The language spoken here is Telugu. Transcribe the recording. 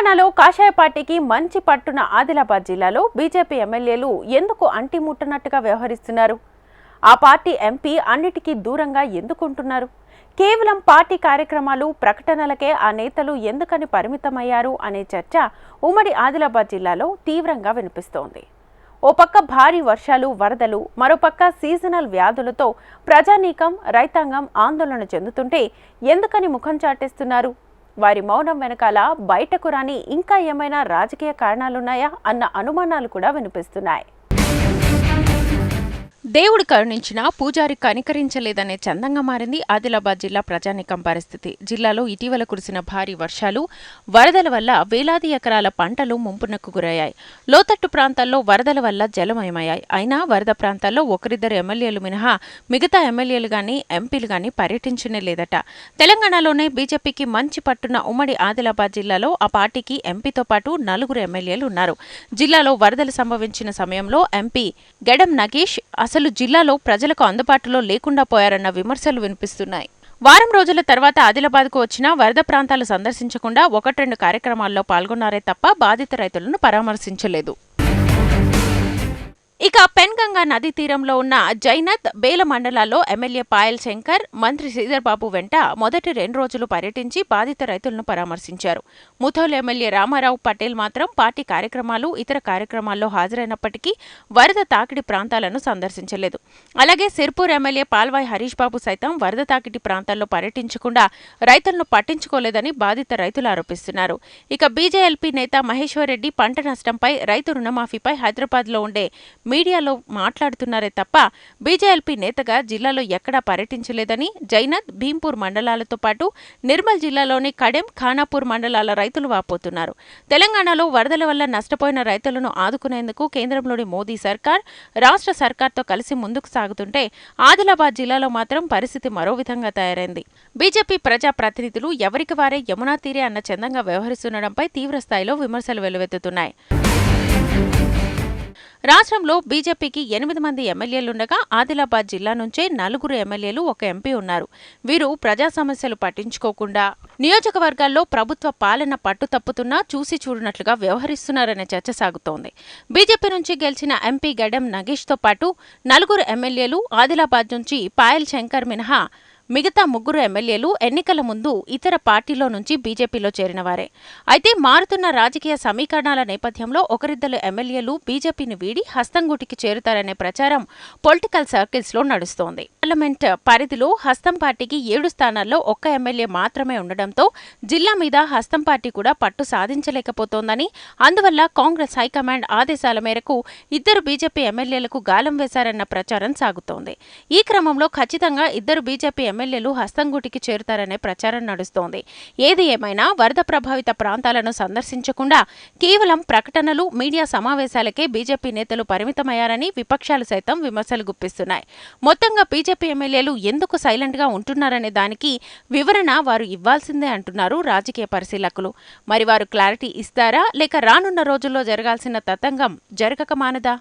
తెలంగాణలో కాషాయ పార్టీకి మంచి పట్టున ఆదిలాబాద్ జిల్లాలో బీజేపీ ఎమ్మెల్యేలు ఎందుకు అంటిముట్టనట్టుగా వ్యవహరిస్తున్నారు? ఆ పార్టీ ఎంపీ అన్నిటికీ దూరంగా ఎందుకుంటున్నారు? కేవలం పార్టీ కార్యక్రమాలు ప్రకటనలకే ఆ నేతలు ఎందుకని పరిమితమయ్యారు అనే చర్చ ఉమ్మడి ఆదిలాబాద్ జిల్లాలో తీవ్రంగా వినిపిస్తోంది. ఓ పక్క భారీ వర్షాలు వరదలు మరోపక్క సీజనల్ వ్యాధులతో ప్రజానీకం రైతాంగం ఆందోళన చెందుతుంటే ఎందుకని ముఖం చాటేస్తున్నారు? వారి మౌనం వెనకాల బయటకు రాని ఇంకా ఏమైనా రాజకీయ కారణాలున్నాయా అన్న అనుమానాలు కూడా వినిపిస్తున్నాయి. దేవుడు కరుణించినా పూజారి కనికరించలేదనే చందంగా మారింది ఆదిలాబాద్ జిల్లా ప్రజానికం పరిస్థితి. జిల్లాలో ఇటీవల కురిసిన భారీ వర్షాలు వరదల వల్ల వేలాది ఎకరాల పంటలు ముంపునకు గురయ్యాయి. లోతట్టు ప్రాంతాల్లో వరదల వల్ల జలమయమయ్యాయి. అయినా వరద ప్రాంతాల్లో ఒకరిద్దరు ఎమ్మెల్యేలు మినహా మిగతా ఎమ్మెల్యేలు గాని ఎంపీలు గాని పర్యటించనే లేదట. తెలంగాణలోనే బీజేపీకి మంచి పట్టున్న ఉమ్మడి ఆదిలాబాద్ జిల్లాలో ఆ పార్టీకి ఎంపీతో పాటు నలుగురు ఎమ్మెల్యేలు ఉన్నారు. జిల్లాలో వరదలు సంభవించిన సమయంలో ఎంపీ గెడం నగేష్ అసలు జిల్లాలో ప్రజలకు అందుబాటులో లేకుండా పోయారన్న విమర్శలు వినిపిస్తున్నాయి. వారం రోజుల తర్వాత ఆదిలాబాద్కు వచ్చిన వరద ప్రాంతాలు సందర్శించకుండా ఒకటి రెండు కార్యక్రమాల్లో పాల్గొన్నారే తప్ప బాధిత రైతులను పరామర్శించలేదు. ఇక పెన్గంగా నదీ తీరంలో ఉన్న జైనత్ బేల మండలాల్లో ఎమ్మెల్యే పాయల్ శంకర్ మంత్రి శ్రీధర్బాబు వెంట మొదటి రెండు రోజులు పర్యటించి బాధిత రైతులను పరామర్శించారు. ముథోల్ ఎమ్మెల్యే రామారావు పటేల్ మాత్రం పార్టీ కార్యక్రమాలు ఇతర కార్యక్రమాల్లో హాజరైనప్పటికీ వరద తాకిడి ప్రాంతాలను సందర్శించలేదు. అలాగే సిర్పూర్ ఎమ్మెల్యే పాల్వాయ్ హరీష్ బాబు సైతం వరద తాకిడి ప్రాంతాల్లో పర్యటించకుండా రైతులను పట్టించుకోలేదని బాధిత రైతులు ఆరోపిస్తున్నారు. ఇక బీజేఎల్పీ నేత మహేశ్వర్ రెడ్డి పంట నష్టంపై రైతు రుణమాఫీపై హైదరాబాద్లో ఉండే మీడియాలో మాట్లాడుతున్నారే తప్ప బీజేఎల్పీ నేతగా జిల్లాలో ఎక్కడా పర్యటించలేదని జైనత్ భీంపూర్ మండలాలతో పాటు నిర్మల్ జిల్లాలోని కడెం ఖానాపూర్ మండలాల రైతులు వాపోతున్నారు. తెలంగాణలో వరదల వల్ల నష్టపోయిన రైతులను ఆదుకునేందుకు కేంద్రంలోని మోదీ సర్కార్ రాష్ట్ర సర్కార్తో కలిసి ముందుకు సాగుతుంటే ఆదిలాబాద్ జిల్లాలో మాత్రం పరిస్థితి మరో విధంగా తయారైంది. బీజేపీ ప్రజా ప్రతినిధులు ఎవరికి వారే యమునా తీరే అన్న చందంగా వ్యవహరిస్తుండడంపై తీవ్రస్థాయిలో విమర్శలు వెల్లువెత్తుతున్నాయి రాష్ట్రంలో బీజేపీకి ఎనిమిది మంది ఎమ్మెల్యేలుండగా ఆదిలాబాద్ జిల్లా నుంచే నలుగురు ఎమ్మెల్యేలు ఒక ఎంపీ ఉన్నారు. వీరు ప్రజా సమస్యలు పట్టించుకోకుండా నియోజకవర్గాల్లో ప్రభుత్వ పాలన పట్టు తప్పుతున్నా చూసి చూడనట్లుగా వ్యవహరిస్తున్నారనే చర్చ సాగుతోంది. బీజేపీ నుంచి గెలిచిన ఎంపీ గడెం నగేష్తో పాటు నలుగురు ఎమ్మెల్యేలు ఆదిలాబాద్ నుంచి పాయల్ శంకర్ మినహా మిగతా ముగ్గురు ఎమ్మెల్యేలు ఎన్నికల ముందు ఇతర పార్టీలో నుంచి బీజేపీలో చేరినవారే. అయితే మారుతున్న రాజకీయ సమీకరణాల నేపథ్యంలో ఒకరిద్దరు ఎమ్మెల్యేలు బీజేపీని వీడి హస్తంగూటికి చేరుతారనే ప్రచారం పొలిటికల్ సర్కిల్స్లో నడుస్తోంది. పార్లమెంట్ పరిధిలో హస్తం పార్టీకి ఏడు స్థానాల్లో ఒక్క ఎమ్మెల్యే మాత్రమే ఉండడంతో జిల్లా మీద హస్తం పార్టీ కూడా పట్టు సాధించలేకపోతోందని అందువల్ల కాంగ్రెస్ హైకమాండ్ ఆదేశాల మేరకు ఇద్దరు బీజేపీ ఎమ్మెల్యేలకు గాలం వేశారన్న ప్రచారం సాగుతోంది. ఈ క్రమంలో ఖచ్చితంగా ఇద్దరు బీజేపీ ఎమ్మెల్యేలు హస్తంగూటికి చేరుతారనే ప్రచారం నడుస్తోంది. ఏది ఏమైనా వరద ప్రభావిత ప్రాంతాలను సందర్శించకుండా కేవలం ప్రకటనలు మీడియా సమావేశాలకే బీజేపీ నేతలు పరిమితమయ్యారని విపక్షాలు సైతం విమర్శలు గుప్పిస్తున్నాయి. మొత్తంగా బీజేపీ ఎమ్మెల్యేలు ఎందుకు సైలెంట్గా ఉంటున్నారనే దానికి వివరణ వారు ఇవ్వాల్సిందే అంటున్నారు రాజకీయ పరిశీలకులు. మరి వారు క్లారిటీ ఇస్తారా? లేక రానున్న రోజుల్లో జరగాల్సిన తతంగం జరగక మానదా?